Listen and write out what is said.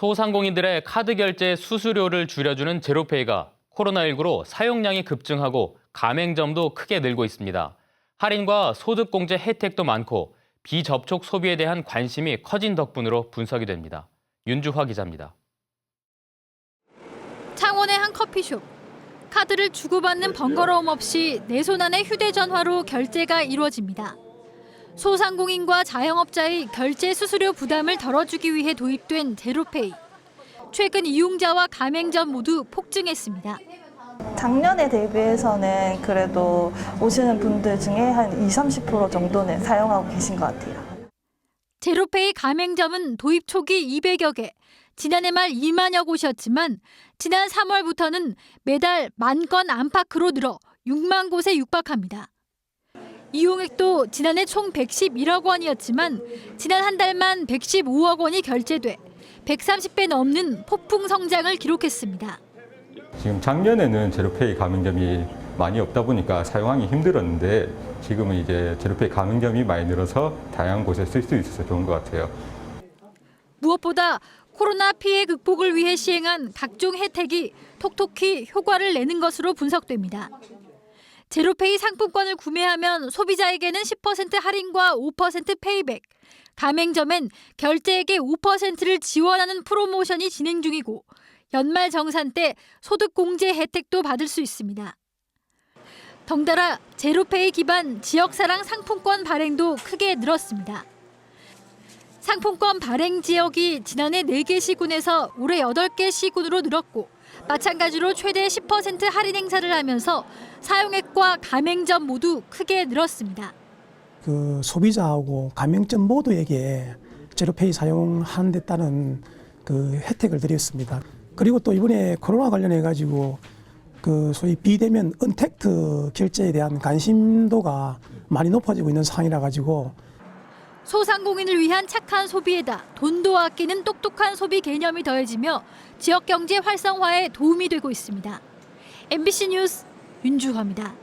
소상공인들의 카드 결제 수수료를 줄여주는 제로페이가 코로나19로 사용량이 급증하고 가맹점도 크게 늘고 있습니다. 할인과 소득 공제 혜택도 많고 비접촉 소비에 대한 관심이 커진 덕분으로 분석이 됩니다. 윤주화 기자입니다. 창원의 한 커피숍. 카드를 주고받는 번거로움 없이 내 손 안의 휴대전화로 결제가 이루어집니다. 소상공인과 자영업자의 결제 수수료 부담을 덜어주기 위해 도입된 제로페이. 최근 이용자와 가맹점 모두 폭증했습니다. 작년에 대비해서는 그래도 오시는 분들 중에 한 20, 30% 정도는 사용하고 계신 것 같아요. 제로페이 가맹점은 도입 초기 200여 개, 지난해 말 2만여 곳이었지만 지난 3월부터는 매달 만 건 안팎으로 늘어 6만 곳에 육박합니다. 이용액도 지난해 총 111억 원이었지만 지난 한 달만 115억 원이 결제돼 130배 넘는 폭풍 성장을 기록했습니다. 지금 작년에는 제로페이 가맹점이 많이 없다 보니까 사용하기 힘들었는데 지금은 이제 제로페이 가맹점이 많이 늘어서 다양한 곳에 쓸 수 있어서 좋은 것 같아요. 무엇보다 코로나 피해 극복을 위해 시행한 각종 혜택이 톡톡히 효과를 내는 것으로 분석됩니다. 제로페이 상품권을 구매하면 소비자에게는 10% 할인과 5% 페이백, 가맹점엔 결제액의 5%를 지원하는 프로모션이 진행 중이고 연말 정산 때 소득 공제 혜택도 받을 수 있습니다. 덩달아 제로페이 기반 지역사랑 상품권 발행도 크게 늘었습니다. 상품권 발행 지역이 지난해 4개 시군에서 올해 8개 시군으로 늘었고 마찬가지로 최대 10% 할인 행사를 하면서 사용액과 가맹점 모두 크게 늘었습니다. 그 소비자하고 가맹점 모두에게 제로페이 사용하는 데 따른 그 혜택을 드렸습니다. 그리고 또 이번에 코로나 관련해 가지고 그 소위 비대면 언택트 결제에 대한 관심도가 많이 높아지고 있는 상황이라 가지고 소상공인을 위한 착한 소비에다 돈도 아끼는 똑똑한 소비 개념이 더해지며 지역 경제 활성화에 도움이 되고 있습니다. MBC 뉴스 윤주화입니다.